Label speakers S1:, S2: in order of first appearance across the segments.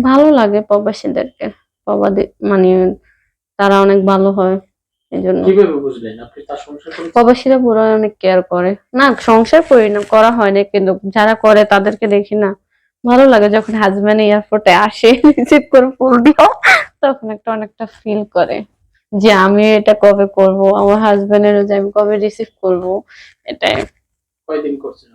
S1: ভালো লাগে প্রবাসীদেরকে। প্রবাদী মানে তারা অনেক ভালো হয় এই জন্য
S2: কীভাবে বুঝলেন আপনি? তার সংসার
S1: প্রবাসীরা পুরো অনেক কেয়ার করে। না সংসার করি না করা হয় না কিন্তু যারা করে তাদেরকে দেখি না। ভালো লাগে যখন হাজবেন্ড এয়ারপোর্টে আসে রিসিভ করে ফুল দিও তখন একটা অনেকটা ফিল করে যে আমি এটা কবে করব আমার হাজবেন্ডের যে আমি কবে রিসিভ করব এটাই।
S2: কয়দিন করছেন?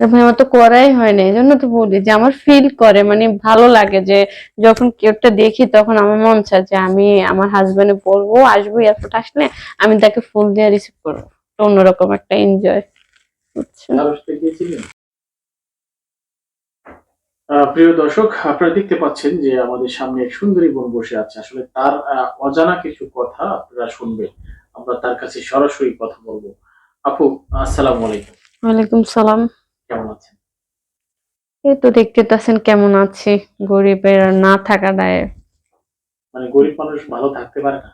S1: তারপরে আমার তো করাই হয় না এই জন্য তো বলি যে আমার ফিল করে মানে ভালো লাগে যে যখন কেউটা দেখি তখন আমার মন চায় যে আমি আমার হাজবেন্ডে বলব আসব এয়ারপোর্ট আসলে আমি তাকে ফুল দিয়ে রিসিভ করব। অন্যরকম একটা এনজয়
S2: প্রিয় দর্শক আপনারা দেখতে পাচ্ছেন যে আমাদের সামনে এক সুন্দরী বোন বসে আছে। আসলে তার অজানা কিছু কথা আপনারা শুনবেন। আমরা তার কাছে সরাসরি কথা বলব। আপু আসসালামু আলাইকুম।
S1: ওয়ালাইকুম সালাম।
S2: কেমন আছেন?
S1: এই তো দেখতে পাচ্ছেন কেমন আছি। গরিবের না থাকাটায়
S2: মানে গরিব মানুষ ভালো থাকতে পারে না?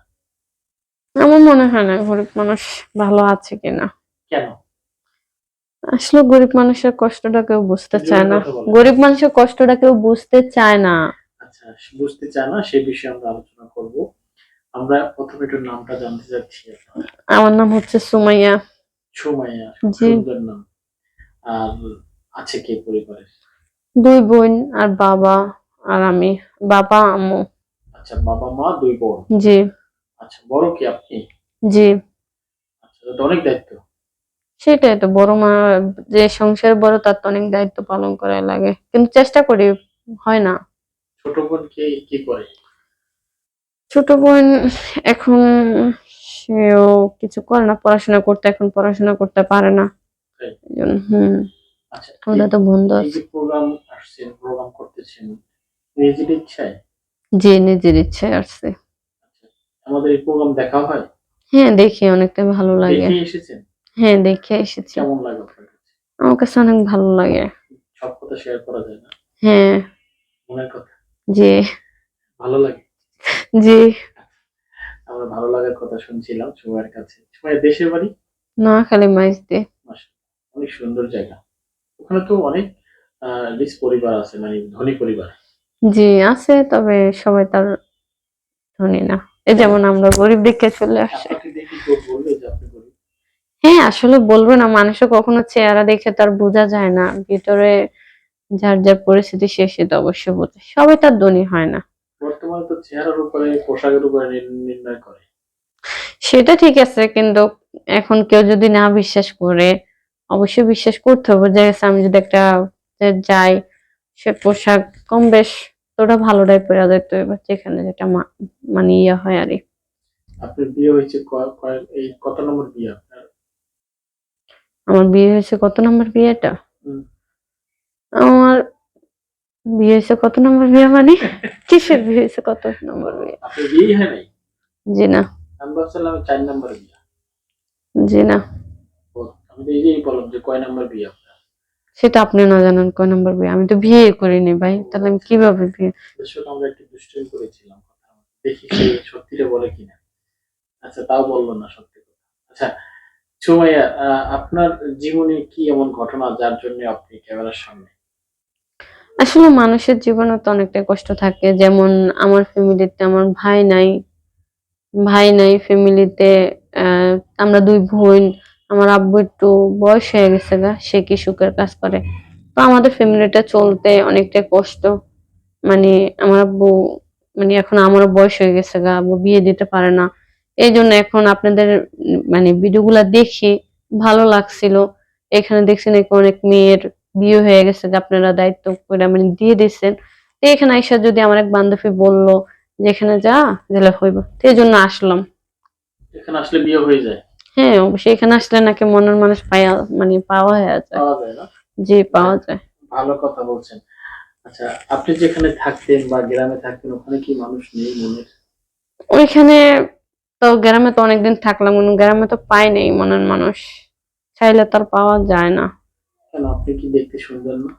S1: আমার মনে হয় না গরিব মানুষ ভালো আছে কিনা।
S2: কেন?
S1: আসলে গরিব মানুষের কষ্টটা কেউ বুঝতে চায় না। গরিব মানুষের কষ্টটা কেউ বুঝতে চায় না।
S2: আচ্ছা বুঝতে চায় না সেই বিষয়ে আমরা আলোচনা করব। আমরা প্রথমে একটু নামটা জানতে চাচ্ছি
S1: আমার নাম হচ্ছে সুমাইয়া।
S2: সুমাইয়া
S1: জি।
S2: সুন্দর নাম। আর আছে কে পরিবারের
S1: দুই বোন আর বাবা আর আমি। বাবা আম্মু।
S2: আচ্ছা বাবা মা দুই বোন।
S1: জি।
S2: আচ্ছা বড় কি আপনি?
S1: জি।
S2: আচ্ছা তো অনেক দায়িত্ব।
S1: সেটাই তো বড় মা যে সংসার বড় তার তো অনেক দায়িত্ব পালন করা লাগে। কিন্তু চেষ্টা করি হয় না।
S2: ছোট বোন কে কি করে?
S1: ছোট বোন এখন সেও কিছু করে না পড়াশোনা করতে এখন পড়াশোনা করতে পারে না। হুম।
S2: আচ্ছা
S1: ওটা তো বন্ধ আছে।
S2: প্রোগ্রাম আসছেন প্রোগ্রাম করতেছেন নিজের ইচ্ছায়?
S1: জি নিজের ইচ্ছে আসছে।
S2: আচ্ছা আমাদের এই প্রোগ্রাম দেখা হয়?
S1: হ্যাঁ দেখি অনেকটা ভালো লাগে।
S2: এসেছেন?
S1: হ্যাঁ দেখে এসেছি।
S2: কেমন লাগে আপনার কাছে?
S1: আমার কাছে অনেক ভালো লাগে।
S2: সব কথা শেয়ার করা যায় না?
S1: হ্যাঁ।
S2: মনের কথা?
S1: জি।
S2: ভালো লাগে?
S1: জি।
S2: আমরা ভালো লাগার কথা শুনছিলাম সময়ের কাছে। সময়ের দেশের বাড়ি?
S1: না খালি মাইজ দিয়ে
S2: অনেক সুন্দর জায়গা। ওখানে তো অনেক রিচ পরিবার আছে মানে ধনী পরিবার।
S1: জি আছে তবে সবাই তার ধনী না। এই যেমন আমরা গরিব দেখে চলে আসছে
S2: গরিব?
S1: হ্যাঁ আসলে বলব না মানুষও কখনো চেহারা দেখে তার বোঝা যায় না। ভিতরে যার যার পরিস্থিতি সে সে তো অবশ্যই বোঝে। সবাই তার ধনী হয় না।
S2: বর্তমানে তো চেহারার উপরে পোশাকের উপরে নির্ণয় করে।
S1: সেটা ঠিক আছে কিন্তু এখন কেউ যদি না বিশ্বাস করে অবশ্যই বিশ্বাস করতে হবে। যে আমি যদি একটা যাই সে পোশাক কম বেশ তোটা ভালোটাই পরে যেতে হবে যেখানে যেটা মানে ইয়ে হয় আর
S2: আপনার বিয়ে হয়েছে এই কত নম্বর বিয়ে আপনার?
S1: আমার বিয়ে হয়েছে কত নম্বর বিয়েটা আমার বিয়ে হয়েছে কত নম্বর বিয়ে মানে? কিসের বিয়ে হয়েছে কত নম্বর বিয়ে?
S2: হয় নাই?
S1: জি না।
S2: আমি চার নম্বর বিয়ে।
S1: জি না।
S2: আমি তো এই বললাম যে কয় নম্বর বিয়ে আপনার
S1: সেটা আপনি না জানেন কয় নম্বর বিয়ে। আমি তো বিয়ে করিনি ভাই তাহলে আমি কীভাবে বিয়ে?
S2: আমরা একটু দুষ্টুমি করেছিলাম দেখি সে সত্যিটা বলে কিনা। আচ্ছা তাও বলল না সত্যি কথা। আচ্ছা সুমাইয়া আপনার জীবনে কি এমন ঘটনা যার জন্য আপনি ক্যামেরার সামনে?
S1: আসলে মানুষের জীবনে তো অনেকটা কষ্ট থাকে। যেমন আমার ফ্যামিলিতে আমার ভাই নাই ভাই নাই ফ্যামিলিতে আহ, আমরা দুই বোন। আমার আব্বু একটু বয়স হয়ে গেছে গা, সে কি সুখের কাজ করে। তো আমাদের ফ্যামিলিটা চলতে অনেকটা কষ্ট। মানে আমার আব্বু মানে এখন আমারও বয়স হয়ে গেছে গা, আব্বু বিয়ে দিতে পারে না। এই জন্য এখন আপনাদের মানে ভিডিওগুলা দেখি, ভালো লাগছিল। এখানে দেখছি নাকি অনেক মেয়ের বিয়ে হয়ে গেছে আপনারা দায়িত্ব করে মানে দিয়ে দিচ্ছেন তো এখানে আইসা যদি আমার এক বান্ধবী বলল, যে এখানে যা গেলে হইব। তো এই জন্য আসলাম।
S2: এখানে আসলে বিয়ে হয়ে যায়।
S1: হ্যাঁ অবশ্যই এখানে আসলে নাকি মনের মানুষ পাওয়া মানে পাওয়া হয়ে যায়। জি পাওয়া যায়।
S2: ভালো কথা বলছেন। আচ্ছা আপনি যেখানে থাকতেন বা গ্রামে থাকতেন ওখানে কি মানুষ নেই মনের?
S1: ওইখানে তো গ্রামে তো অনেকদিন থাকলাম গ্রামে তো পাই নেই মনের মানুষ। চাইলে তো আর পাওয়া যায় না।
S2: আপনি কি দেখতে সুন্দর না?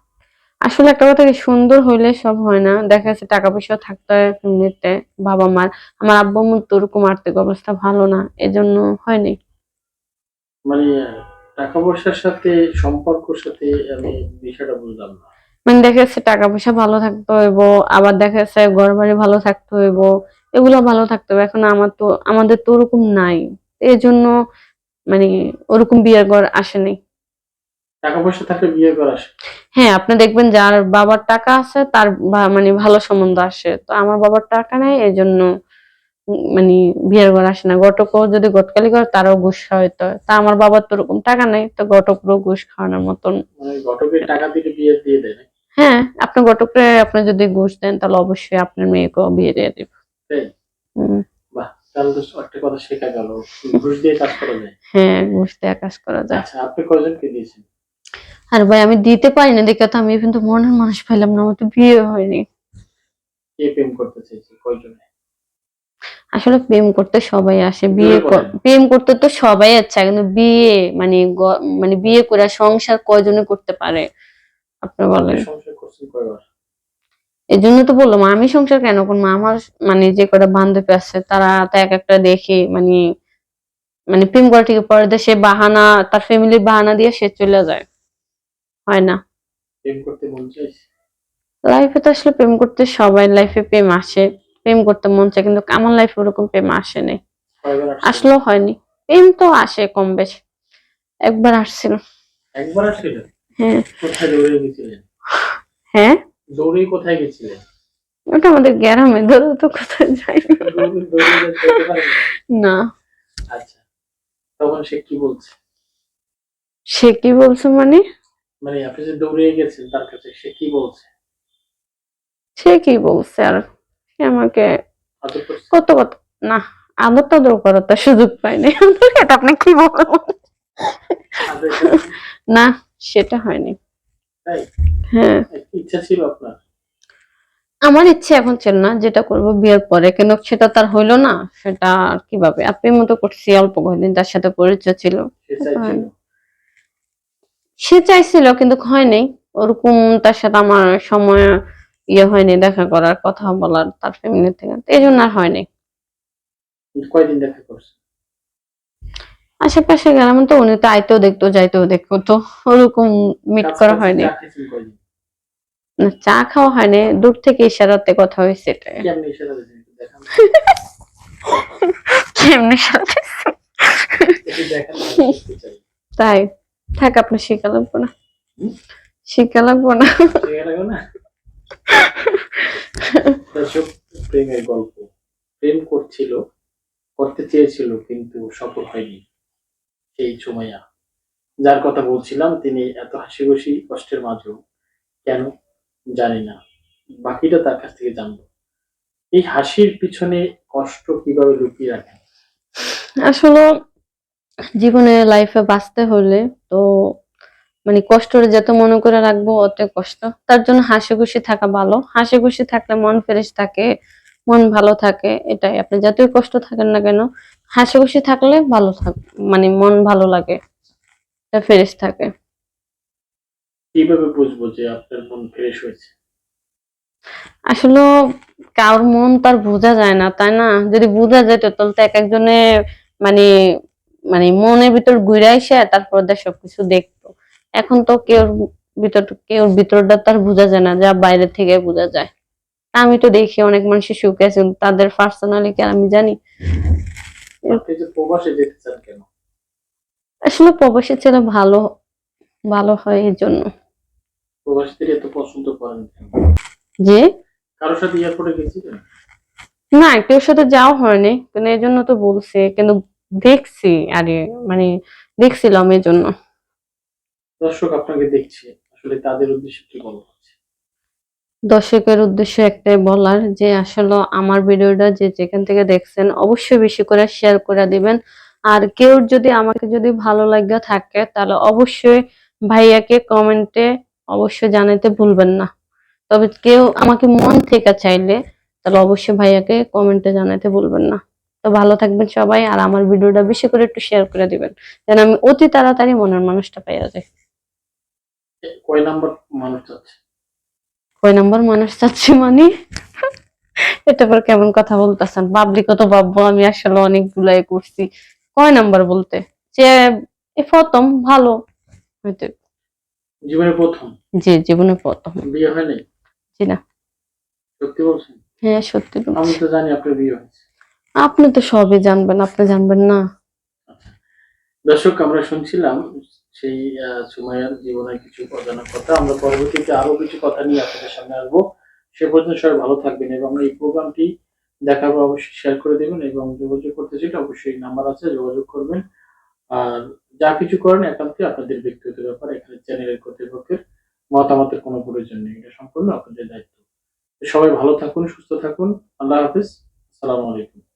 S1: আসলে একটা কথা সুন্দর হইলে সব হয় না। দেখা যাচ্ছে টাকা পয়সা থাকতে হয় ফ্যামিলিতে বাবা মার আমার আব্বু আম্মুর তো ওরকম আর্থিক অবস্থা ভালো না এজন্য হয়নি।
S2: মানে টাকা পয়সার সাথে সম্পর্কর সাথে আমি বিষয়টা বুঝলাম না।
S1: মানে দেখা যাচ্ছে টাকা পয়সা ভালো থাকতে হইব আবার দেখা যাচ্ছে ঘর বাড়ি ভালো থাকতে হইব এগুলো ভালো থাকতে হবে। এখন আমার তো আমাদের তো ওরকম নাই। এই জন্য মানে ওরকম বিয়ের ঘর আসেনি
S2: টাকা পয়সা থাকলে বিয়ে করা আসে।
S1: হ্যাঁ আপনি দেখবেন যার বাবার টাকা আছে তার মানে ভালো সম্বন্ধ আসে। তো আমার বাবার টাকা নেই এই জন্য মানে বিয়ের ঘর আসে না। ঘটকও যদি গটকালি করে তারও ঘুষ হয় তা। আমার বাবার তো ওরকম টাকা নেই তো ঘটকরও ঘুষ খাওয়ানোর মতন।
S2: মানে?
S1: হ্যাঁ আপনি ঘটকরে আপনি যদি ঘুষ দেন তাহলে অবশ্যই আপনার মেয়েকেও বিয়ে দিয়ে দিব। হ্যাঁ। ঘুষ দিয়ে কাজ করা যায়।
S2: আচ্ছা
S1: আর ভাই আমি দিতে পারি না দেখে তো আমি কিন্তু মনের মানুষ পাইলাম না আমার তো বিয়ে হয়নি।
S2: কে প্রেম করতে চাইছে কয়জনে?
S1: আসলে প্রেম করতে সবাই আসে বিয়ে। প্রেম করতে তো সবাই আছে কিন্তু বিয়ে মানে মানে বিয়ে করে সংসার কয়জনে করতে পারে? আপনি বলেন। এই জন্য তো বললাম আমি সংসার কেন করব? আমার মানে যে কটা বান্ধবী আছে তারা তো এক একটা দেখে মানে মানে প্রেম করা ঠিক পরে সে বাহানা তার ফ্যামিলির বাহানা দিয়ে সে চলে যায়। হয় না?
S2: প্রেম করতে
S1: লাইফে তো আসলে প্রেম করতে সবাই লাইফে প্রেম আসে। প্রেম করতে মন চায় কিন্তু আমার লাইফে ওরকম প্রেম
S2: কয়বার আসছে?
S1: আসলেও হয়নি। প্রেম তো আসে কম বেশি। একবার আসছিল।
S2: একবার আসছিলেন
S1: হ্যাঁ।
S2: কোথায় দৌড়ে গেছিলেন
S1: হ্যাঁ?
S2: দৌড়ে কোথায় গেছিলেন
S1: ওটা আমাদের গ্রামে ধরো তো কোথায় যাই
S2: দৌড়ে দৌড়ে না? আচ্ছা। তখন সে কি বলছে?
S1: সে কি বলছে মানে?
S2: মানে আপনি যে দৌড়ে গেছেন তার কাছে সে কি বলছে?
S1: সে কি বলছে আর আমাকে কত কত? না আদর টাদর করার তো সুযোগ পাইনি এটা আপনি কি বলেন? না সেটা হয়নি। হ্যাঁ।
S2: ইচ্ছা ছিল আপনার?
S1: আমার ইচ্ছে এখন ছিল না যেটা করব বিয়ের পরে। কেন সেটা তার হইল না সেটা আর কীভাবে? আপনি মতো করছি অল্প কয়েকদিন তার সাথে পরিচয় ছিল।
S2: সে চাইছিল?
S1: সে চাইছিল কিন্তু হয়নি। ওরকম তার সাথে আমার সময় ইয়ে হয়নি দেখা করার কথা বলার তার ফ্যামিলি থেকে। এই জন্য আর হয়নি।
S2: কয়দিন দেখা করছে?
S1: আশেপাশে গেলাম তো উনি তো আইতেও দেখতো যাইতেও দেখতো তো ওরকম মিট করা হয়নি।
S2: চা
S1: খাওয়া হয়নি দূর থেকে ইশারাতে কথা হয়েছে
S2: কেমনি
S1: সাথে। তাই থাক আপনি শিখা লাগবো না? শিখা লাগবো না?
S2: প্রেমের গল্প। প্রেম করছিল, করতে চেয়েছিল, কিন্তু সফল হয়নি সেই সময়া যার কথা বলছিলাম, তিনি এত হাসি খুশি কষ্টের মাঝেও কেন জানি না। বাকিটা তার কাছ থেকে জানব। এই হাসির পিছনে কষ্ট কীভাবে লুকিয়ে রাখেন
S1: আসলে, জীবনে লাইফে বাঁচতে হলে তো মানে কষ্টটা যত মনে করে রাখব অত কষ্ট। তার জন্য হাসি খুশি থাকা ভালো। হাসি খুশি থাকলে মন ফ্রেশ থাকে মন ভালো থাকে এটাই। আপনি যতই কষ্ট থাকেন না কেন হাসি খুশি থাকলে ভালো থাক মানে মন ভালো লাগে এটা ফ্রেশ থাকে।
S2: কীভাবে বুঝব যে আপনার মন ফ্রেশ হয়েছে?
S1: আসলে কারোর মন তার বোঝা যায় না তাই না? যদি বোঝা যেত তাহলে তো এক একজনে মানে মানে মনের ভিতর ঘুরে এসে তারপর দিয়ে সবকিছু দেখতো। এখন তো কেউ ভিতর কেউ ভিতরটা তার বোঝা যায় না যা বাইরে থেকে বোঝা যায়। আমি তো দেখি অনেক মানুষের সুখে তাদের পার্সোনালি পার্সোনালিটি আমি জানি? আসলে প্রবাসী ছেলে ভালো ভালো হয় এই জন্য।
S2: প্রবাসীদের এত পছন্দ করেন
S1: যে
S2: কারোর সাথে এয়ারপোর্টে গেছিলেন?
S1: না কেউ সাথে যাওয়া হয়নি কিন্তু এই জন্য তো বলছে কিন্তু দেখছি আরে মানে দেখছিলাম এই জন্য।
S2: দর্শক আপনাকে দেখছে আসলে তাদের উদ্দেশ্যে কি বলব?
S1: দর্শকের উদ্দেশ্য একটাই বলার যে আসলে আমার ভিডিওটা যে যেখান থেকে দেখছেন অবশ্যই বেশি করে শেয়ার করে দিবেন। আর কেউ যদি আমাকে যদি ভালো লাগে থাকে তাহলে অবশ্যই ভাইয়াকে কমেন্টে অবশ্যই জানাতে ভুলবেন না। তবে কেউ আমাকে মন থেকে চাইলে তাহলে অবশ্যই ভাইয়াকে কমেন্টে জানাতে ভুলবেন না। তো ভালো থাকবেন সবাই আর আমার ভিডিওটা বেশি করে একটু শেয়ার করে দিবেন যেন আমি অতি তাড়াতাড়ি মনের মানুষটা পাইয়া
S2: এ, কয় নাম্বার মানুষ যাচ্ছে?
S1: কয় নাম্বার মানুষ চাচ্ছি মানে? এটা পর কেমন কথা বলতেছেন? পাবলিক তো ভাববো আমি আসলে অনেকগুলাই করছি। কয় নাম্বার বলতে? যে এ প্রথম ভালো। হইতে
S2: জীবনে প্রথম?
S1: জি জীবনে প্রথম।
S2: বিয়ে হয় নাই
S1: জি না।
S2: সত্যি বলছেন?
S1: হ্যাঁ সত্যি
S2: আমি তো জানি আপনার বিয়ে হয়েছে।
S1: আপনি তো সবই জানবেন আপনি জানবেন না।
S2: দর্শক আমরা শুনছিলাম সেই সুমাইয়ার জীবনের কিছু অজানা কথা। আমরা পরবর্তীতে আরও কিছু কথা নিয়ে আপনাদের সামনে আসব। সে পর্যন্ত সবাই ভালো থাকবেন এবং এই প্রোগ্রামটি দেখার পর অবশ্যই শেয়ার করে দেবেন এবং যোগাযোগ করতে চাইলে অবশ্যই নাম্বার আছে, যোগাযোগ করবেন। আর যা কিছু করেন একান্তই আপনাদের ব্যক্তিগত ব্যাপার, এখানে চ্যানেলের কর্তৃপক্ষের মতামতের কোনো প্রয়োজন নেই। এটা সম্পূর্ণ আপনাদের দায়িত্ব। সবাই ভালো থাকুন, সুস্থ থাকুন। আল্লাহ হাফিজ। আসসালামু আলাইকুম।